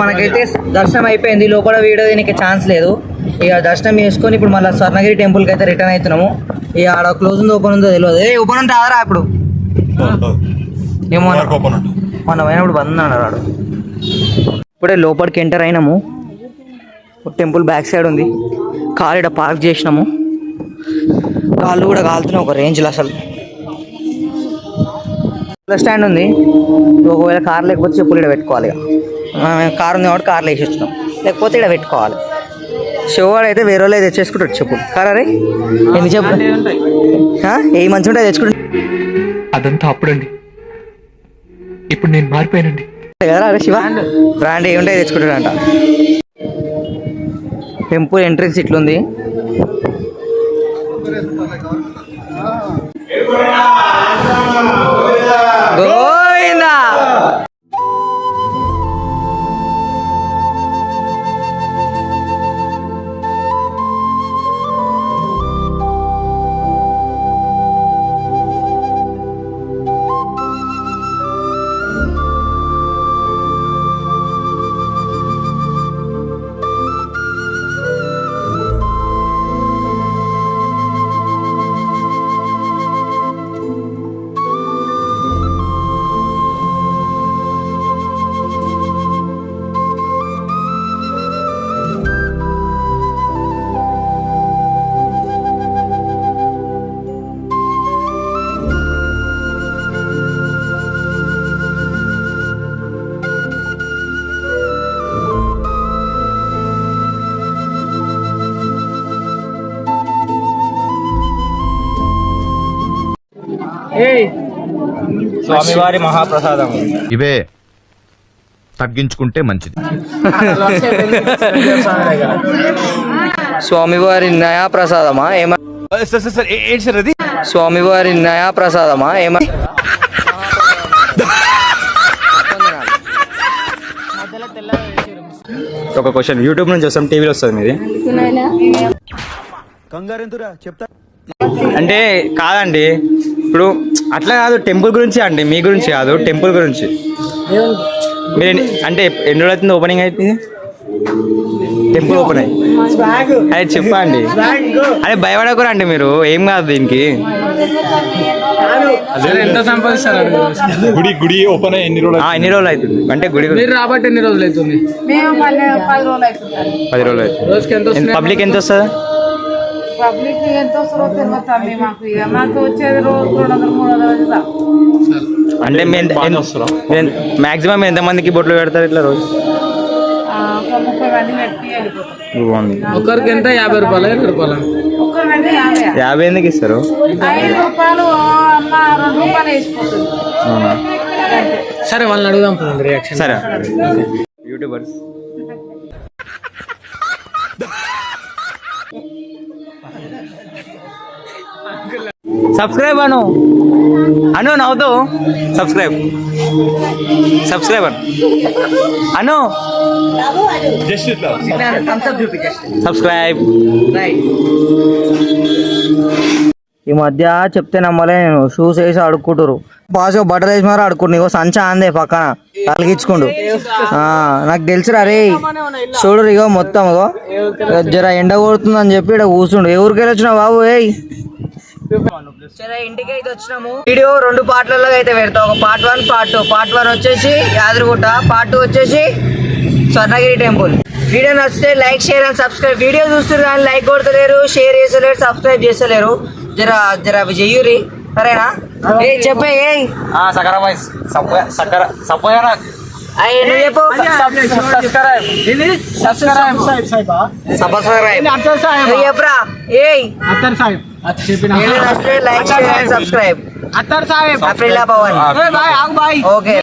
మనకైతే దర్శనం అయిపోయింది లోపల వీడియో దీనికి ఛాన్స్ లేదు. ఇక దర్శనం చేసుకొని ఇప్పుడు మళ్ళీ స్వర్ణగిరి టెంపుల్కి అయితే రిటర్న్ అవుతున్నాము. ఇక ఆడ క్లోజ్ ఉందో ఓపెన్ ఉందో తెలియదు ఏ ఓపెన్ ఉంటే ఆదరా ఇప్పుడు? ఏమో మనం పోయినప్పుడు బంద్ అన్నాడు వాడు. ఇప్పుడే లోపలికి ఎంటర్ అయినాము. టెంపుల్ బ్యాక్ సైడ్ ఉంది. కార్ ఇక్కడ పార్క్ చేసినాము. కాళ్ళు కూడా కాలుతున్నాయి ఒక రేంజ్లో అసలు. బస్ స్టాండ్ ఉంది. ఒకవేళ కార్ లేకపోతే చెప్పులు ఇక్కడ పెట్టుకోవాలి ఇక. కార్ ఉంది కాబట్టి కార్లో వేసి వచ్చినాం. లేకపోతే ఇక్కడ పెట్టుకోవాలి. శివవాడు అయితే వేరే వాళ్ళు తెచ్చేసుకుంటాడు చెప్పులు కారా రే? ఎన్ని చెప్పు? ఏ మంచి ఉంటాయి తెచ్చుకుంటాడు అదంతా అప్పుడండి. ఇప్పుడు నేను మారిపోయానండి. కదా అరే శివ? బ్రాండ్ ఏముంటాయి తెచ్చుకుంటాడంట టెంపుల్ ఎంట్రన్స్ ఇట్లుంది. స్వామివారి మహాప్రసాదం. ఇవే తగ్గించుకుంటే మంచిది. స్వామివారి నయా ప్రసాదమా ఏమ స్వామివారి నయా ప్రసాదమా ఏమ ఒక క్వశ్చన్. యూట్యూబ్ నుంచి వస్తాం టీవీలో వస్తుంది మీది. అంటే కాదండి ఇప్పుడు అట్లా కాదు టెంపుల్ గురించి అండి మీ గురించి కాదు టెంపుల్ గురించి. మీరు అంటే ఎన్ని రోజులు అవుతుంది ఓపెనింగ్ అయితే? టెంపుల్ ఓపెన్ అయ్యి అదే చెప్పండి. అదే భయపడకూరా అండి మీరు ఏం కాదు దీనికి. ఎంత సంపాదిస్తారు గుడి గుడి ఓపెన్ అయ్యి ఎన్ని రోజులు ఆ, ఎన్ని రోజులు అవుతుంది? అంటే గుడి మీరు రాబట్టి ఎన్ని రోజులు అవుతుంది? పది రోజులు అవుతుంది. అవుతుంది. పబ్లిక్ ఎంత వస్తుంది? పబ్లిక్ ఎంత వస్తారో తమ్మి మాకు. ఇక మాకు వచ్చేది రోజు రెండు వందలు మూడు వందలు అవుతుందా అంటే మాక్సిమం ఎంత మందికి బొట్లు పెడతారు ఇట్లా రోజు? ఒక ముప్పై మంది పెట్టి వెళ్ళిపోతాం. ఒక్కరికి ఎంత? యాభై రూపాయలు? ఇరవై రూపాయలు? యాభై. యాభై ఎందుకు ఇస్తారు? ఐదు రూపాయలు ఓ అమ్మ రెండు రూపాయలు వేసిపోతుంది. అవునా? సరే వాళ్ళని అడుగుదాం రియాక్షన్. సరే. యూట్యూబర్స్. సబ్స్క్రైబ్ అను. అను నవ్వుతూ. Subscribe subscribe Anu. Anu. Subscribe ఈ మధ్య చెప్తే నమ్మలే నేను. షూస్ వేసి అడుక్కుంటారు పాస్ బట్టలు వేసి మరి అడుక్కుంటు ఇగో సంచా అందే పక్కన. తలగించుకుండు. నాకు తెలుసురా రే. చూడు ఇగో మొత్తం ఇగో. జర ఎండ కొడుతుందని చెప్పి ఇక్కడ కూర్చుండు. ఏ ఊరికి వచ్చినావు బాబు ఏయ్? సరే ఇంటికి అయితే వచ్చినాము. వీడియో రెండు పార్ట్లలో అయితే పెడతా. ఒక part one part two. Part one వచ్చేసి యాదగిరిగుట్ట పార్ట్ టూ వచ్చేసి స్వర్ణగిరి టెంపుల్. వీడియో నచ్చితే like share and subscribe. Video చూస్తారు కానీ లైక్ కొడతలేరు షేర్ చేస్తలేరు సబ్స్క్రైబ్ చేస్తలేరు. జర జర అవి చెయ్యూరి సరేనా? ఏ చెప్పే ఏ. సకర వాయిస్ సకర సపోయారా అయ్యి నువ్వు చెప్పు. సబ్స్క్రైబ్ నువ్వు చెప్పురా ఏయ్ అత్తర్ సాహెబ్ చెప్పిన వీడియో నచ్చితే like share and subscribe Attar Saheb Aprilia Pavan bye ఆగు బాయ్ ఓకే